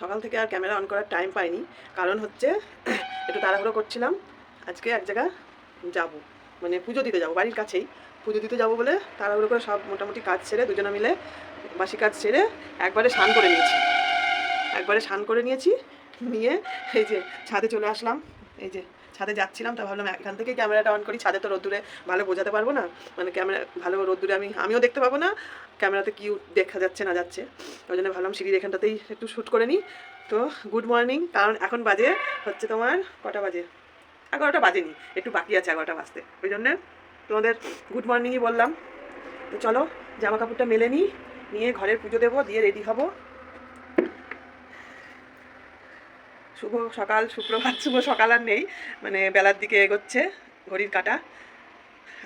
সকাল থেকে আর ক্যামেরা অন করার টাইম পাইনি। কারণ হচ্ছে, একটু তাড়াহুড়ো করছিলাম। আজকে এক জায়গা যাব। মানে পুজো দিতে যাব, বাড়ির কাছেই। পুজো দিতে যাব বলে তাড়াহুড়ো করে সব মোটামুটি কাজ সেরে দুজনে মিলে বাসি কাজ সেরে একবারে স্নান করে নিয়েছি। একবারে স্নান করে নিয়েছি, নিয়ে এই যে ছাদে চলে আসলাম। এই যে ছাদে যাচ্ছিলাম, তা ভাবলাম এখান থেকে ক্যামেরাটা অন করি। ছাদে তো রোদ্দুরে ভালো বোঝাতে পারব না। মানে ক্যামেরা, ভালো রোদ্দুরে আমি, আমিও দেখতে পাবো না। ক্যামেরাতে কি দেখা যাচ্ছে না যাচ্ছে। ওই জন্য ভাবলাম সিঁড়ির এখানটাতেই একটু শ্যুট করে নিই। তো গুড মর্নিং কারণ এখন বাজে হচ্ছে তোমার কটা বাজে? এগারোটা বাজেনি, একটু বাকি আছে এগারোটা বাজতে। ওই জন্যে তোমাদের গুড মর্নিংই বললাম। তো চলো জামা কাপড়টা মেলে নিই, নিয়ে ঘরের পুজো দেবো, দিয়ে রেডি হব। শুভ সকাল সুপ্রভাত শুভ সকাল আর নেই। মানে বেলার দিকে এগোচ্ছে ঘড়ির কাটা।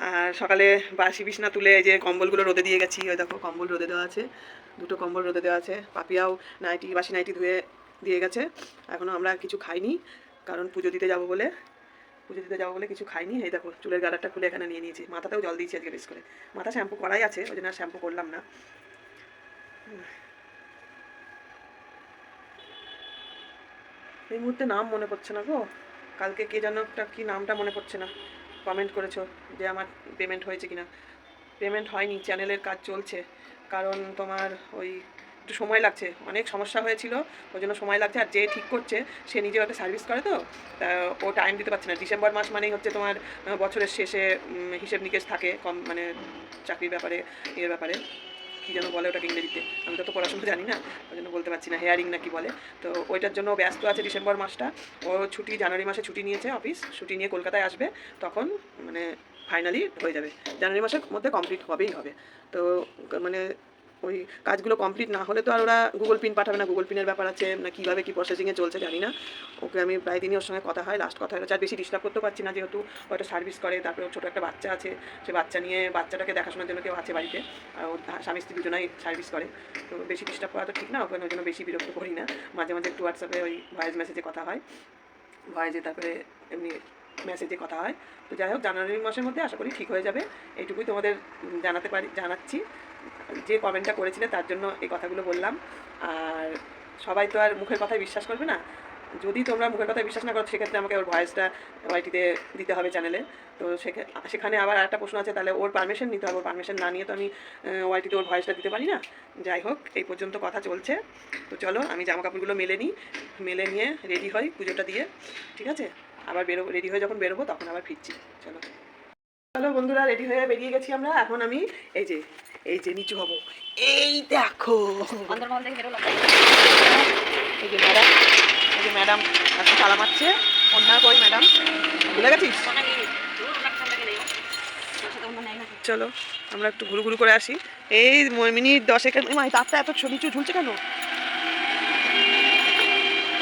আর সকালে বাসি বিছনা তুলে এই যে কম্বলগুলো রোদে দিয়ে গেছি, ওই দেখো কম্বল রোদে দেওয়া আছে, দুটো কম্বল রোদে দেওয়া আছে। পাপিয়াও নাইটি, বাসি নাইটি ধুয়ে দিয়ে গেছে। এখনও আমরা কিছু খাইনি, কারণ পুজো দিতে যাব বলে। পুজো দিতে যাব বলে কিছু খাইনি। এই দেখো, চুলের গালারটা খুলে এখানে নিয়ে নিয়েছি। মাথাতেও জল দিয়েছি আজকে বেশ করে। মাথা শ্যাম্পু করাই আছে, ওই জন্য আর শ্যাম্পু করলাম না। এই মুহূর্তে নাম মনে পড়ছে না গো। কালকে কে যেন একটা কী নামটা মনে পড়ছে না। কমেন্ট করেছ যে আমার পেমেন্ট হয়েছে কিনা। পেমেন্ট হয়নি চ্যানেলের কাজ চলছে। কারণ তোমার ওই একটু সময় লাগছে। অনেক সমস্যা হয়েছিল, ওই জন্য সময় লাগছে। আর যে ঠিক করছে, সে নিজেও একটা সার্ভিস করে তো। তা ও টাইম দিতে পারছে না। ডিসেম্বর মাস মানেই হচ্ছে তোমার বছরের শেষে হিসেব নিকেশ থাকে কম মানে চাকরির ব্যাপারে এর ব্যাপারে। কী যেন বলে ওটাকে ইংরেজিতে? আমি তো পড়াশোনা জানি না, ওই জন্য বলতে পারছি না, হেয়ারিং না কি বলে। তো ওইটার জন্য ব্যস্ত আছে ডিসেম্বর মাসটা। ও ছুটি, জানুয়ারি মাসে ছুটি নিয়েছে অফিস, ছুটি নিয়ে কলকাতায় আসবে, তখন মানে ফাইনালি হয়ে যাবে। জানুয়ারি মাসের মধ্যে কমপ্লিট হবেই হবে। তো মানে ওই কাজগুলো কমপ্লিট না হলে তো আর ওরা গুগল পিন পাঠাবে না। গুগল পিনের ব্যাপার আছে, না কীভাবে কী প্রসেসিংয়ে চলছে জানি না। ওকে আমি প্রায় দিনই ওর সঙ্গে কথা হয় লাস্ট কথা হচ্ছে আর বেশি ডিস্টার্ব করতে পারছি না যেহেতু ও একটা সার্ভিস করে, তারপরে ছোটো একটা বাচ্চা আছে, সে বাচ্চা নিয়ে বাচ্চাটাকে দেখাশোনার জন্য কেউ আছে বাড়িতে, আর ওর স্বামী স্ত্রী দুজনাই সার্ভিস করে। তো বেশি ডিস্টার্ব করা তো ঠিক না, ওকে ওই জন্য বেশি বিরক্ত করি না। মাঝে মাঝে একটু হোয়াটসঅ্যাপে ওই ভয়েস মেসেজে কথা হয়। ভয়েসে তারপরে এমনি মেসেজে কথা হয়। তো যাই হোক জানুয়ারি মাসের মধ্যে আশা করি ঠিক হয়ে যাবে। এইটুকুই তোমাদের জানাতে পারি জানাচ্ছি। যে কমেন্টটা করেছিলে তার জন্য এই কথাগুলো বললাম। আর সবাই তো আর মুখের কথায় বিশ্বাস করবে না? যদি তোমরা মুখের কথায় বিশ্বাস না করো, সেক্ষেত্রে আমাকে ওর ভয়েসটা ওয়াইটিতে দিতে হবে চ্যানেলে। তো সেখানে আবার একটা প্রশ্ন আছে, তাহলে ওর পারমিশন নিতে হবে। ওর পারমিশন না নিয়ে তো আমি ওয়াইটিতে ওর ভয়েসটা দিতে পারি না? যাই হোক, এই পর্যন্ত কথা চলছে। তো চলো, আমি জামা কাপড়গুলো মেলে নিই। মেলে নিয়ে রেডি হই পুজোটা দিয়ে। ঠিক আছে? আবার বেরোবো রেডি হয়ে যখন বেরোবো, তখন আবার ফিরছি। চলো। চলো বন্ধুরা রেডি হয়ে বেরিয়ে গেছি আমরা। এখন আমি, এই যে এই যে নিচু হব। এই দেখো। এই যে ম্যাডাম এই যে ম্যাডাম আজকে তালা মারছে। অন্যা কই ম্যাডাম। ভুলে গেছিস? চলো আমরা একটু ঘুরু ঘুরু করে আসি। এই মিনিট দশেক তারটা এত ছবি নিচু ঝুলছে কেন?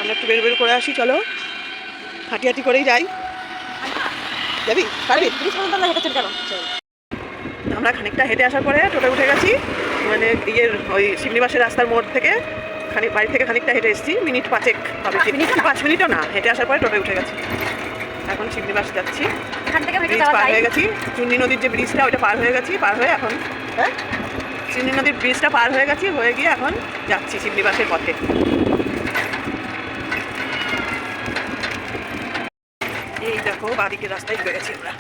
আমরা একটু বের বের করে আসি চলো। হাঁটি হাঁটি করেই যাই। যাবি? পারবি? চল। আমরা খানিকটা হেঁটে আসার পরে টোটো উঠে গেছি। মানে ইয়ের ওই শিমনিবাসের রাস্তার মোড় থেকে খানিক বাড়ি থেকে খানিকটা হেঁটে এসেছি। মিনিট পাঁচেক হবে। মিনিট? পাঁচ মিনিটও না হেঁটে আসার পরে টোটো উঠে গেছি। এখন শিমনিবাস যাচ্ছি। এখান থেকে হেঁটে ব্রিজ পার হয়ে গেছি। চুন্নি নদীর যে ব্রিজটা ওইটা পার হয়ে গেছি পার হয়ে এখন হ্যাঁ? চুন্নি নদীর ব্রিজটা পার হয়ে গেছি হয়ে গিয়ে এখন যাচ্ছি শিমনিবাসের পথে। এই দেখো বাদিকের রাস্তায় গেছি আমরা।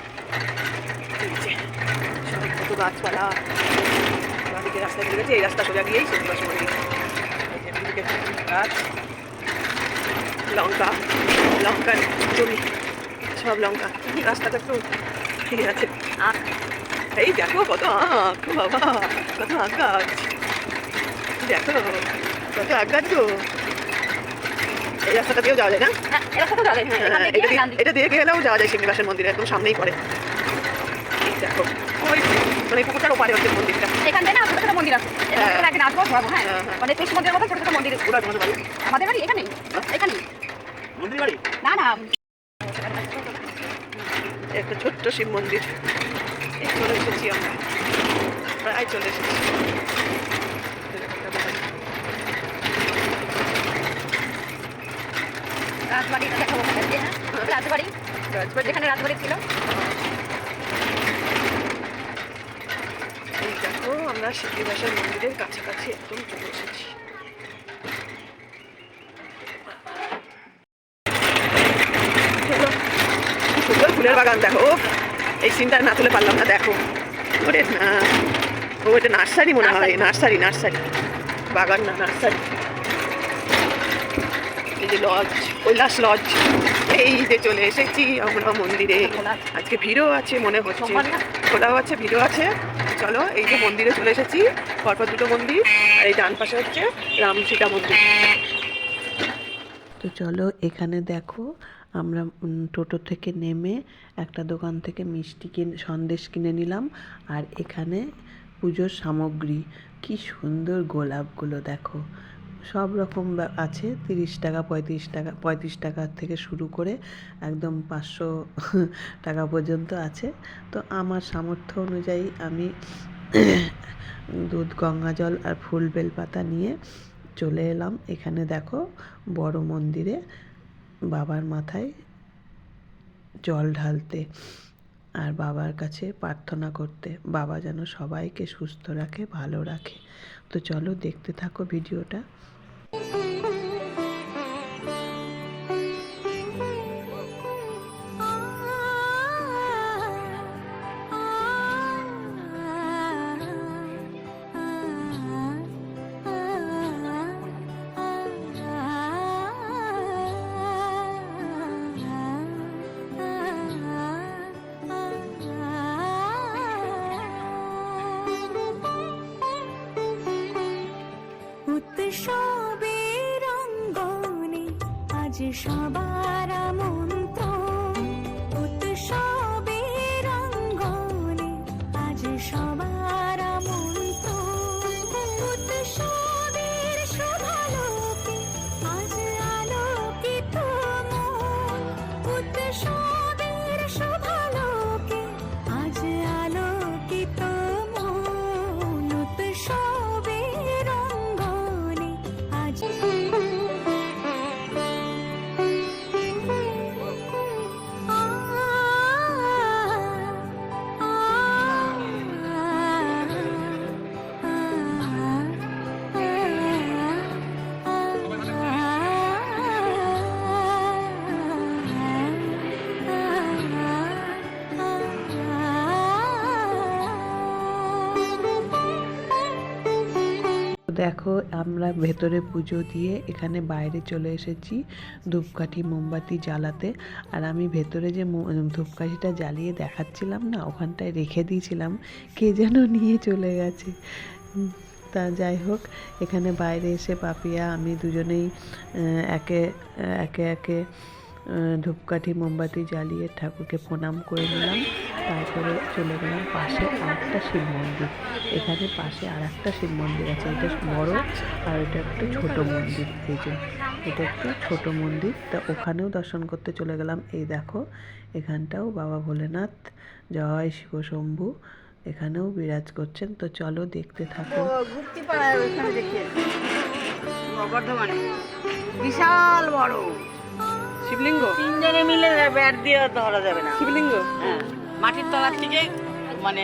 গাছপালা বাদিকের রাস্তায় ঢুকে গেছি এই রাস্তা গিয়েই এদিকে গাছ লঙ্কা লঙ্কা জমি সব লঙ্কা রাস্তাটা একটু ঠিক আছে এই দেখো কত আখ বাবা কত গাছ দেখো কত আখ গাছ এই রাস্তাটা দিয়েও যাওয়া যায় না হ্যাঁ, হ্যাঁ হ্যাঁ, এটা দিয়ে গেলেও যাওয়া যায় শিবনিবাসের মন্দিরে একদম সামনেই পড়ে দেখো মানে পুকুরটার ওপারে হচ্ছে মন্দিরটা। এখান থেকে না ছোট ছোট মন্দির আছে। এখান হ্যাঁ। একদিন আসব ঘোরাবো হ্যাঁ। হ্যাঁ, হ্যাঁ। মানে তুলসী মন্দিরের মতো ছোট ছোট মন্দির। ওরা তোমাদের বাড়ি? আমাদের বাড়ি? এখানেই এখানেই মন্দির বাড়ি? না না। একটা ছোট্ট শিব মন্দির। চলে এসেছি আমরা। প্রায় চলে এসেছি। রাজবাড়ি দেখাবো রাজবাড়ি? রাজবাড়ি। যেখানে রাজবাড়ি ছিল। আমরা সিদ্ধিবাসার মন্দিরের কাছাকাছি একদম চলে সুন্দর ফুলের বাগান দেখো। এই সিনটা না তুলে পারলাম না দেখো। ওরে না। ও এটা নার্সারি মনে হয় নার্সারি। নার্সারি বাগান না নার্সারি। এই যে লজ কৈলাস লজ এই যে চলে এসেছি আমরা মন্দিরে। আজকে ভিড়ও আছে মনে হচ্ছে। খোলাও আছে ভিড়ও আছে। চলো, এই যে মন্দিরে চলে এসেছি। পরপর দুটো মন্দির, আর এই ডান পাশে হচ্ছে রাম সীতা মন্দির। তো চলো, এখানে দেখো, আমরা টোটো থেকে নেমে একটা দোকান থেকে মিষ্টি কিনে, সন্দেশ কিনে নিলাম। আর এখানে পুজোর সামগ্রী। কি সুন্দর গোলাপগুলো, দেখো। সব রকম আছে, তিরিশ টাকা, পঁয়ত্রিশ টাকা পঁয়ত্রিশ টাকা থেকে শুরু করে একদম পাঁচশো টাকা পর্যন্ত আছে। তো আমার সামর্থ্য অনুযায়ী আমি দুধ, গঙ্গা জল আর ফুল বেলপাতা নিয়ে চলে এলাম। এখানে দেখো বড় মন্দিরে বাবার মাথায় জল ঢালতে আর বাবার কাছে প্রার্থনা করতে। বাবা যেন সবাইকে সুস্থ রাখে, ভালো রাখে। তো চলো দেখতে থাকো ভিডিওটা। Bye. আজ দেখো, আমরা ভেতরে পুজো দিয়ে এখানে বাইরে চলে এসেছি ধূপকাঠি, মোমবাতি জ্বালাতে। আর আমি ভেতরে যে ধূপকাঠিটা জ্বালিয়ে দেখাচ্ছিলাম না, ওখানটায় রেখে দিয়েছিলাম, কে যেন নিয়ে চলে গেছে। তা যাই হোক, এখানে বাইরে এসে পাপিয়া, আমি দুজনেই একে একে একে ধূপকাঠি মোমবাতি জ্বালিয়ে ঠাকুরকে প্রণাম করে নিলাম। তারপরে চলে গেলাম পাশে আরেকটা শিব মন্দির। এখানে পাশে আর একটা শিব মন্দির আছে। এটা বড় আর এটা একটু ছোট মন্দির। এই যে, এটা একটু ছোট মন্দির। তা ওখানেও দর্শন করতে চলে গেলাম। এই দেখো, এখানটাও বাবা ভোলেনাথ। জয় শিব শম্ভু। এখানেও বিরাজ করছেন। তো চলো দেখতে থাকো বিশাল বড়। শিবলিঙ্গ? তিনজনে মিলে ব্যাট দিয়ে ধরা যাবে না। শিবলিঙ্গ? হ্যাঁ মাটির তলার থেকে মানে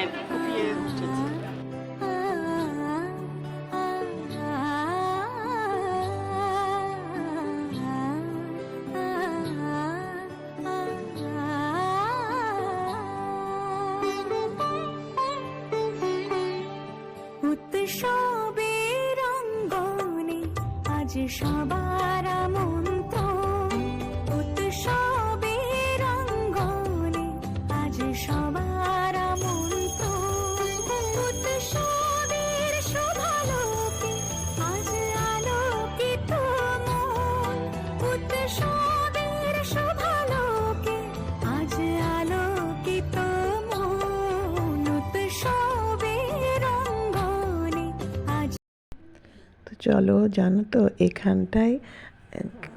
চলো, জানো তো, এখানটায়,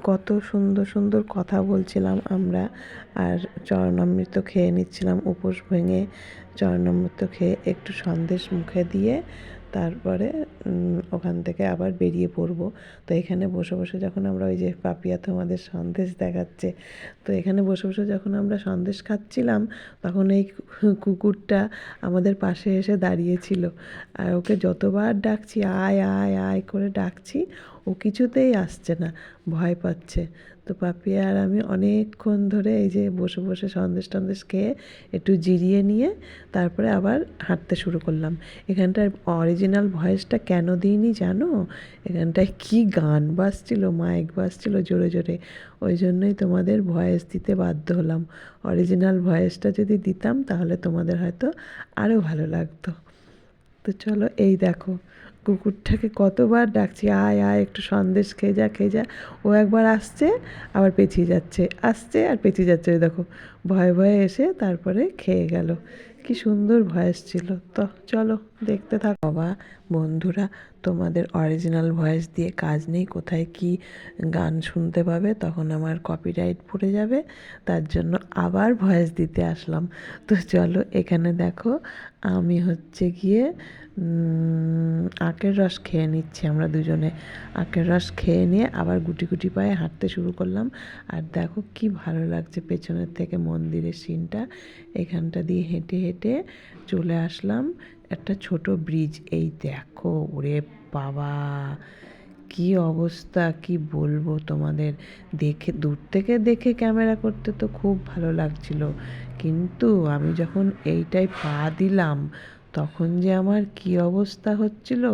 কত সুন্দর সুন্দর কথা বলছিলাম আমরা। আর চরণামৃত খেয়ে নিচ্ছিলাম উপোস ভেঙে। চরণামৃত খেয়ে একটু সন্দেশ মুখে দিয়ে তারপরে ওখান থেকে আবার বেরিয়ে পড়ব। তো এখানে বসে বসে যখন আমরা ওই যে পাপিয়া তোমাদের সন্দেশ দেখাচ্ছে, তো এখানে বসে বসে যখন আমরা সন্দেশ খাচ্ছিলাম, তখন এই কুকুরটা আমাদের পাশে এসে দাঁড়িয়েছিল। আর ওকে যতবার ডাকছি, আয় আয় আয় করে ডাকছি ও কিছুতেই আসছে না, ভয় পাচ্ছে। তো পাপিয়া আর আমি অনেকক্ষণ ধরে এই যে বসে বসে সন্দেশ টন্দেশ খেয়ে একটু জিরিয়ে নিয়ে তারপরে আবার হাঁটতে শুরু করলাম। এখানটার অরিজিনাল ভয়েসটা কেন দিইনি জানো? এখানটায় কি গান বাজছিল মাইক বাজছিল জোরে জোরে। ওই জন্যই তোমাদের ভয়েস দিতে বাধ্য হলাম। অরিজিনাল ভয়েসটা যদি দিতাম তাহলে তোমাদের হয়তো আরও ভালো লাগতো। তো চলো এই দেখো। কুকুরটাকে কতবার ডাকছি, আয় আয়, একটু সন্দেশ খেয়ে যা খেয়ে যা। ও একবার আসছে, আবার পেঁচিয়ে যাচ্ছে, আসছে আর পেঁচিয়ে যাচ্ছে। ওই দেখো ভয়ে ভয়ে এসে তারপরে খেয়ে গেল। কি সুন্দর ভয়েস ছিল। তো চলো দেখতে থাক। বাবা, বন্ধুরা, তোমাদের অরিজিনাল ভয়েস দিয়ে কাজ নেই, কোথায় কি গান শুনতে পাবে? তখন আমার কপিরাইট পড়ে যাবে। তার জন্য আবার ভয়েস দিতে আসলাম। তো চলো এখানে দেখো, আমি হচ্ছে গিয়ে আখের রস খেয়ে নিচ্ছি আমরা দুজনে। আখের রস খেয়ে নিয়ে আবার গুটি গুটি পায়ে হাঁটতে শুরু করলাম। আর দেখো কি ভালো লাগছে পেছনের থেকে মন্দিরের সিনটা এখানটা দিয়ে হেঁটে হেঁটে চলে আসলাম একটা ছোট ব্রিজ এই দেখো, ওরে বাবা! কি অবস্থা, কি বলব তোমাদের? দেখে, দূর থেকে দেখে ক্যামেরা করতে তো খুব ভালো লাগছিল। কিন্তু আমি যখন এইটাই পা দিলাম তখন যে আমার কি অবস্থা হচ্ছিল,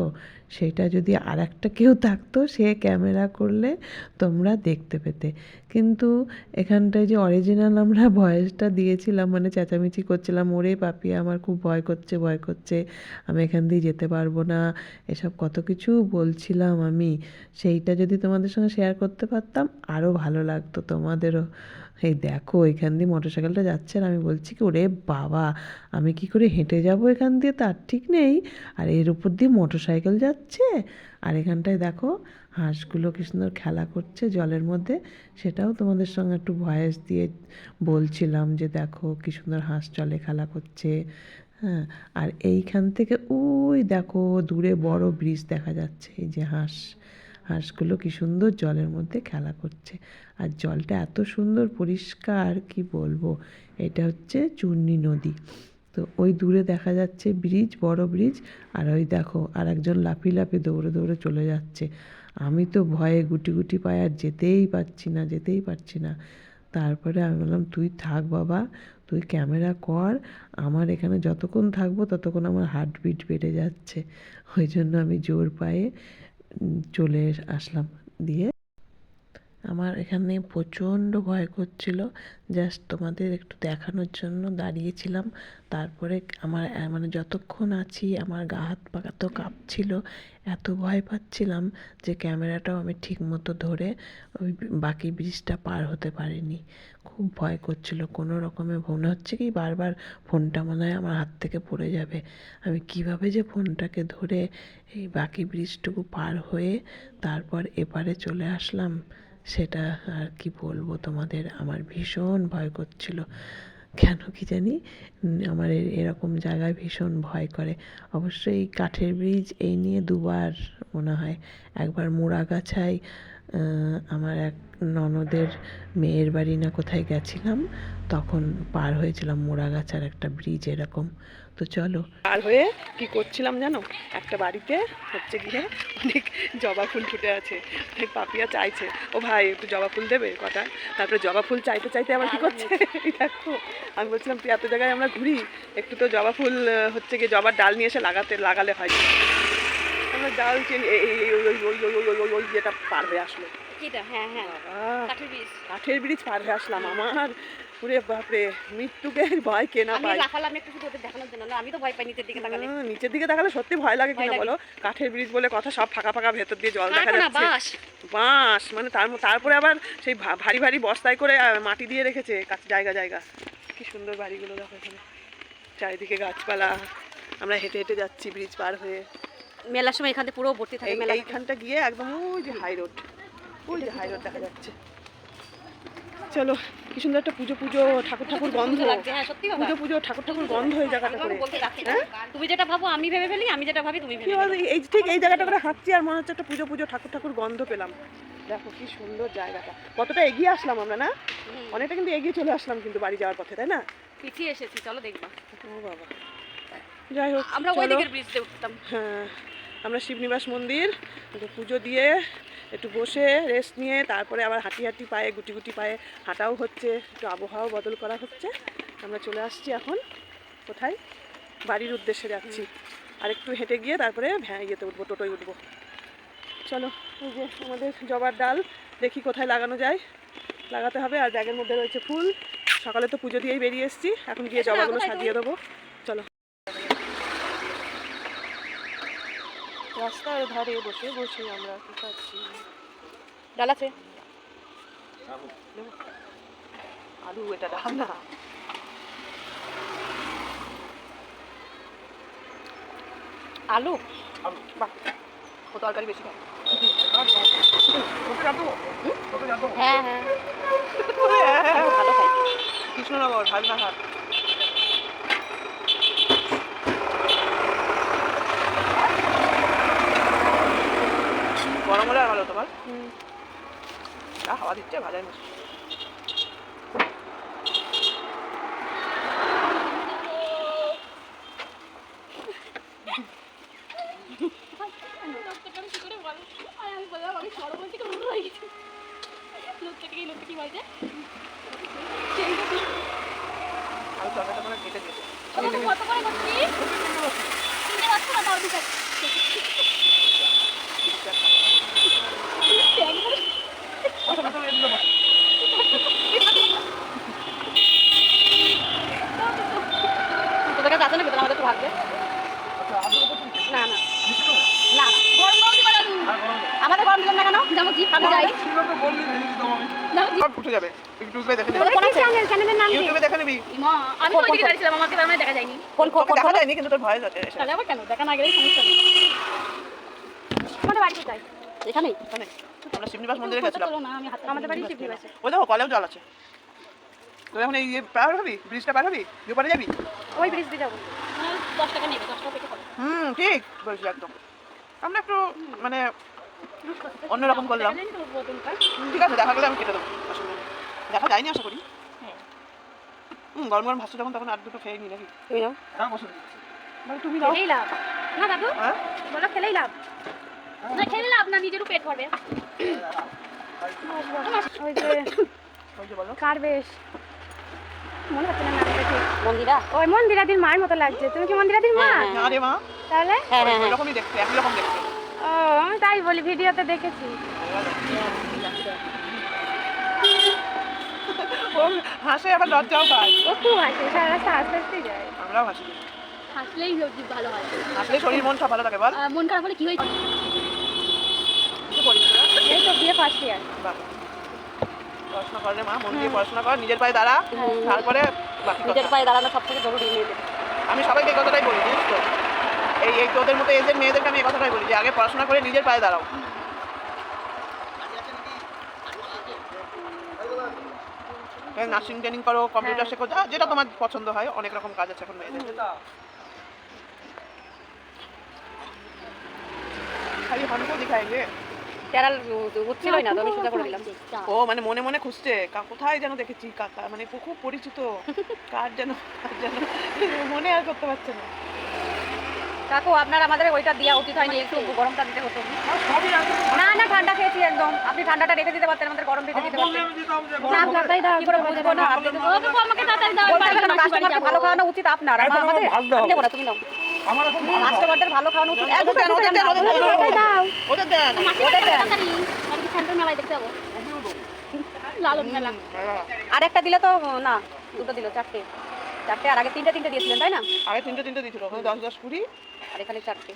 সেটা যদি আর একটা কেউ থাকতো, সে ক্যামেরা করলে তোমরা দেখতে পেতে। কিন্তু এখানটায় যে অরিজিনাল আমরা ভয়েসটা দিয়েছিলাম মানে চেঁচামেচি করছিলাম, ওরে পাপিয়া আমার খুব ভয় করছে ভয় করছে, আমি এখান দিয়ে যেতে পারব না, এসব কত কিছু বলছিলাম আমি। সেইটা যদি তোমাদের সঙ্গে শেয়ার করতে পারতাম আরও ভালো লাগতো তোমাদেরও। এই দেখো, এখান দিয়ে মোটর সাইকেলটা যাচ্ছে আর আমি বলছি কি, ওরে বাবা, আমি কি করে হেঁটে যাব এখান দিয়ে? তার ঠিক নেই। আর এর উপর দিয়ে মোটর সাইকেল যাচ্ছে আর এখানটায় দেখো, হাঁসগুলো কি সুন্দর খেলা করছে জলের মধ্যে। সেটাও তোমাদের সঙ্গে একটু ভয়েস দিয়ে বলছিলাম যে দেখো, কি সুন্দর হাঁস জলে খেলা করছে। হ্যাঁ আর এইখান থেকে, ওই দেখো, দূরে বড় ব্রিজ দেখা যাচ্ছে, এই যে হাঁস। হাঁসগুলো কি সুন্দর জলের মধ্যে খেলা করছে। আর জলটা এত সুন্দর, পরিষ্কার, কি বলব? এটা হচ্ছে চূর্ণী নদী। তো ওই দূরে দেখা যাচ্ছে ব্রিজ, বড় ব্রিজ, আর ওই দেখো আর একজন লাফি লাফি দৌড়ে দৌড়ে চলে যাচ্ছে। আমি তো ভয়ে গুটি গুটি পায়ে আর যেতেই পারছি না, যেতেই পারছি না। তারপরে আমি বললাম, তুই থাক বাবা, তুই ক্যামেরা কর, আমার এখানে যতক্ষণ থাকব ততক্ষণ আমার হার্টবিট বেড়ে যাচ্ছে। ওই জন্য আমি জোর পায়ে চলে আসলাম দিয়ে আমার এখানে প্রচণ্ড ভয় করছিল। জাস্ট তোমাদের একটু দেখানোর জন্য দাঁড়িয়েছিলাম। তারপরে আমার মানে যতক্ষণ আছি, আমার গা হাত পা এত কাঁপছিল, এত ভয় পাচ্ছিলাম যে ক্যামেরাটাও আমি ঠিক মতো ধরে ওই বাকি ব্রিজটা পার হতে পারিনি। খুব ভয় করছিল। কোনো রকমে মনে হচ্ছে কি বারবার ফোনটা মনে হয় আমার হাত থেকে পড়ে যাবে। আমি কীভাবে যে ফোনটাকে ধরে এই বাকি ব্রিজটুকু পার হয়ে তারপর এপারে চলে আসলাম? সেটা আর কি বলব? তোমাদের আমার ভীষণ ভয় করছিল। কেন কি জানি? আমার এরকম জায়গায় ভীষণ ভয় করে। অবশ্যই কাঠের ব্রিজ এই নিয়ে দুবার মনে হয় একবার মোড়াগাছায় আমার এক ননদের মেয়ের বাড়ি না কোথায় গেছিলাম, তখন পার হয়েছিলাম মোড়াগাছার একটা ব্রিজ এরকম। তো চলো। পার হয়ে কি করছিলাম জানো? একটা বাড়িতে হচ্ছে গিয়ে অনেক জবা ফুল ফুটে আছে। অনেক পাপিয়া চাইছে। ও ভাই একটু জবা ফুল দেবে কটা? তারপরে জবা ফুল চাইতে চাইতে আবার কি করছে? দেখো আমি বলছিলাম তুই এত জায়গায় আমরা ঘুরি? একটু তো জবা ফুল হচ্ছে গিয়ে জবার ডাল নিয়ে এসে লাগাতে লাগালে হয়। আমরা ডাল চিনি ওই যেটা পার হয়ে আসলো হ্যাঁ হ্যাঁ। কাঠের ব্রিজ পার হয়ে আসলাম। আমার ওরে বাপরে মৃত্যুকে ভয় কে না আমি পায়? লাফালাম একটু শুধু ওদের দেখানোর জন্য। না আমি তো ভয় পাই নিচের দিকে তাকালে। নিচের দিকে তাকালে সত্যি ভয় লাগে কিনা বলো? কাঠের ব্রিজ বলে কথা সব ফাঁকা ফাঁকা ভেতর দিয়ে জল দেখা যাচ্ছে। বাস বাঁশ মানে তার তারপরে আবার সেই ভারী ভারী বস্তায় করে মাটি দিয়ে রেখেছে কাছ- জায়গা জায়গা। কি সুন্দর বাড়িগুলো দেখো এখানে। চারিদিকে গাছপালা। আমরা হেঁটে হেঁটে যাচ্ছি ব্রিজ পার হয়ে। মেলার সময় এখানে পুরো ভর্তি থাকে মেলা। এইখানটা গিয়ে একদম ওই যে হাই রোড ওই যে হাই রোড দেখা যাচ্ছে। চলো কি সুন্দর একটা পুজো পুজো ঠাকুর ঠাকুর গন্ধ। হ্যাঁ পুজো পুজো ঠাকুর ঠাকুর গন্ধ এই জায়গাটা করে। না। তুমি যেটা ভাবো আমি ভেবে ফেলি আমি যেটা ভাবি তুমি এই ঠিক এই জায়গাটা করে হাঁটছি আর মনে হচ্ছে একটা পুজো পুজো ঠাকুর ঠাকুর গন্ধ পেলাম। দেখো কি সুন্দর জায়গাটা। কতটা এগিয়ে আসলাম আমরা না? অনেকটা কিন্তু এগিয়ে চলে আসলাম কিন্তু বাড়ি যাওয়ার পথে তাই না? পিছিয়ে এসেছি চলো দেখবা। ও বাবা। যাই হোক আমরা ওই দিকের ব্রিজ দিয়ে উঠতাম। হ্যাঁ আমরা শিবনিবাস মন্দির পুজো দিয়ে একটু বসে রেস্ট নিয়ে তারপরে আবার হাঁটি হাঁটি পায়ে গুটি গুটি পায়ে হাঁটাও হচ্ছে একটু আবহাওয়াও বদল করা হচ্ছে। আমরা চলে আসছি এখন কোথায়? বাড়ির উদ্দেশ্যে যাচ্ছি। আর একটু হেঁটে গিয়ে তারপরে ভ্যা ইয়েতে উঠবো টোটোয় উঠবো। চলো এই যে আমাদের জবার ডাল দেখি কোথায় লাগানো যায়। লাগাতে হবে আর ব্যাগের মধ্যে রয়েছে ফুল। সকালে তো পুজো দিয়েই বেরিয়ে এসেছি। এখন গিয়ে জবাগুলো সাজিয়ে দেবো চলো রাস্তার ধারে বসে বসে আমরা কি খাচ্ছি? ডাল আছে আলু এটা ডাল না আলু। বাহ ও তরকারি বেশি খায়। হ্যাঁ হ্যাঁ। ভালো খাই কৃষ্ণনগর ভাগনাঘাট হলে আর ভালো তোমার যা হাওয়া দিচ্ছে ভাজাই মাছ আর তরকারিটা মানে কেটে দিয়েছে তোদের কাছে আছে না বেতন আমাদের তো ভাগবে না না না গরম গরম দিবা দাদু আমাদের গরম দিলাম না কেন যাব কি আমি যাই সব যাবে ইউটিউবে দেখে নিবি। তোদের কোন ইউটিউবে দেখে নিবি। আমি তো ওইদিকে দাঁড়িয়েছিলাম আমাকে তার দেখা যায়নি। কোন কোন দেখা যায়নি কিন্তু তোর ভয়েস আছে তাহলে আবার কেন? দেখা না গেলেই সমস্যা নেই আমাদের বাড়ি কোথায়? এখানেই? এখানে। আমরা শিবনিবাস মন্দিরে গেছিলাম। আমাদের বাড়ি শিবলি আছে ওই দেখো কলেও জল আছে। এখন এই ইয়ে পার হবি? ব্রিজটা পার হবি? দুপারে যাবি? ওই ব্রিজ দিয়ে যাব। দশ টাকা নেবে দশ টাকা পেটে হুম ঠিক। বলছি একদম। আমরা একটু মানে অন্যরকম করলাম। ঠিক আছে দেখা গেলে আমি কেটে দেবো। দেখা যায়নি আশা করি। হ্যাঁ। হুম গরম গরম ভাসছে যখন তখন আর দুটো খেয়ে নি নাকি? তুমি নাও। বলে তুমি দাও। খেলেই লাভ। না দাদু? হ্যাঁ? বলো খেলেই লাভ। না খেলে লাভ না নিজেরও পেট ভরবে। ওই যে কার বেশ? মনে হচ্ছে না নামটা ঠিক। মন্দিরা? ওই মন্দিরাদির মায়ের মতো লাগছে। তুমি কি মন্দিরাদির মা? হ্যাঁ, না রে মা। তাহলে? হ্যাঁ হ্যাঁ। ওই রকমই দেখতে একই রকম দেখতে। ও আমি তাই বলি ভিডিওতে দেখেছি। ও হাসে আবার লজ্জাও পায়। ও খুব হাসে সারা রাস্তা হাসতে হাসতেই যায়। আমরাও হাসি। হাসলেই ভালো হয়। হাসলে শরীর মন সব ভালো থাকে বল। আর মন খারাপ হলে কি হয়েছে? না এই তো বিয়ে ফার্স্ট ইয়ার বাহ। পড়াশোনা কর মা মন দিয়ে পড়াশোনা কর নিজের পায়ে দাঁড়া। তারপরে নিজের পায়ে দাঁড়ানো সব থেকে জরুরি। আমি সবাইকে কথাটাই বলি জানিস তো? এই এই তোদের মতো এজের মেয়েদেরকে আমি এই কথাটাই বলি যে আগে পড়াশোনা করে নিজের পায়ে দাঁড়াও। নার্সিং ট্রেনিং করো কম্পিউটার শেখো যা যেটা তোমার পছন্দ হয় অনেক রকম কাজ আছে এখন মেয়েদের। খালি হানুকো দিখাएंगे না আমি সোজা করে দিলাম। ও মানে মনে মনে খুঁজছে কোথায় যেন দেখেছি কাকা মানে খুব পরিচিত। কার যেন কার যেন মনে আর করতে পারছে না। কাকু আপনার আমাদের ওইটা দেওয়া উচিত হয়নি একটু গরমটা দিতে হতো। না না ঠান্ডা খেয়েছি একদম। আপনি ঠান্ডাটা রেখে দিতে পারতেন আমাদের গরম রেখে দিতে পারতেন। না আপনারটাই দাও কি করে বুঝব না? আপনি তো আমাকে তাড়াতাড়ি দাও কাস্টমারকে ভালো খাওয়ানো উচিত আপনার। আমাদের তুমি নাও। কাস্টমারদের ভালো। খাওয়ানো উচিত। ওদের ওদের দাও। লালন মেলা। একটা দিলে তো না দুটো দিল চারটে। চারটে আর আগে তিনটে তিনটে দিয়েছিলেন তাই না? আগে তিনটে তিনটে দিয়েছিল ওখানে দশ দশ কুড়ি। আর এখানে চারটে।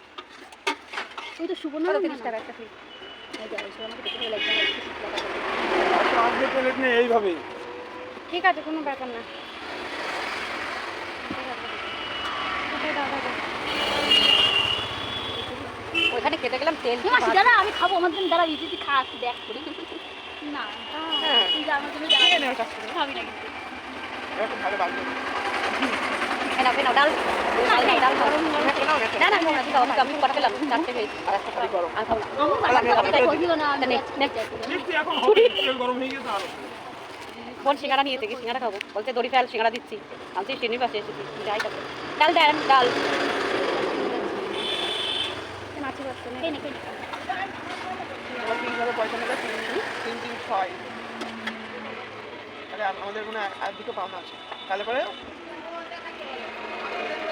তুই তো সুবর্ণ তিরিশ টাকা একটা ফ্রি এইভাবে ঠিক আছে কোনো ব্যাপার না। ওইখানে খেতে গেলাম তেল। দাদা আমি খাব আমার জন্য দিদি খা একটু দেখ। করি না হ্যাঁ। তুই যা আমার জন্য খাবি না কিন্তু ভালো হয়ে বোন সিঙ্গারা নিয়ে থেকে সিঙ্গারা খাব বলছে দড়ি ফেল সিঙ্গারা দিচ্ছি আমি স্টেনি পাশে এসেছি যাই ডাল দেন ডাল পয়সা নেবে তিন তিন ছয় তাহলে আমাদের মনে হয় আর দুটো পাওনা আছে তাহলে পরে ছয় সাত আট নয় দশ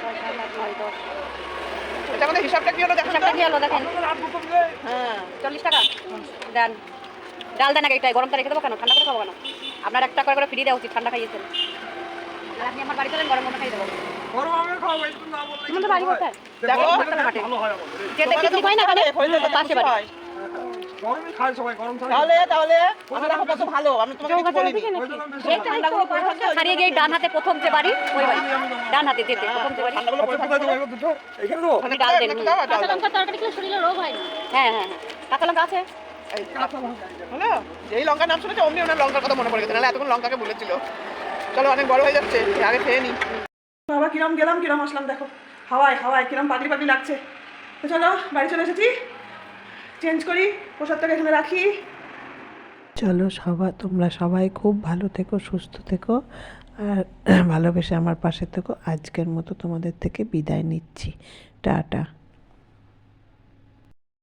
এটা আমাদের হিসাবটা কি হলো? দেখো হিসাবটা কি হলো? দেখেন। হ্যাঁ চল্লিশ টাকা। দেন। ডাল দেন আগে একটাই গরমটা রেখে দেবো কেন? ঠান্ডা করে খাব কেন? আপনার একটা করে করে ফ্রি দেওয়া উচিত ঠান্ডা খাইয়েছেন। আর আপনি আমার বাড়ি চলেন গরম গরম খাই দেবো। গরম আমাদের বাড়ি কোথায়? দেখো। যেতে পিকনিক হয় না পাশে বাড়ি। গরমই খায় সবাই গরম থাকে তাহলে তাহলে আমরা দেখো কত ভালো আমি তোমাকে কিছু বলিনি ওই জন্য বেশি এই ঠান্ডাগুলো হারিয়ে গিয়ে ডান হাতে প্রথম যে বাড়ি ওই বাড়ি। ডান হাতে যেতে প্রথম যে বাড়ি। ঠান্ডাগুলো পরে কোথায় দেবো এগুলো দুটো? এখানে দেবো আমি ডাল দেন একটু দাও আর ডাল কাঁচা লঙ্কা তরকারি খেলে শরীরে রোগ হয় হ্যাঁ হ্যাঁ। কাঁচা লঙ্কা আছে? এই যেই লঙ্কার নাম শুনেছে অমনি ওনার লঙ্কার কথা মনে পড়ে গেছে। নাহলে এতক্ষণ লঙ্কাকে বলেছিল চলো অনেক বড় হয়ে যাচ্ছে। আগে খেয়ে নি। বাবা কিরম গেলাম কিরম আসলাম দেখো। হাওয়ায় হাওয়ায় কিরম পাগলি পাগলি লাগছে। তো চলো বাড়ি চলে এসেছি। চেঞ্জ করি, প্রসাদটাকে এখানে রাখি। চলো সবাই তোমরা সবাই খুব ভালো থেকো, সুস্থ থেকো, আর ভালোবেসে আমার পাশে থেকো। আজকের মতো তোমাদের থেকে বিদায় নিচ্ছি। টাটা।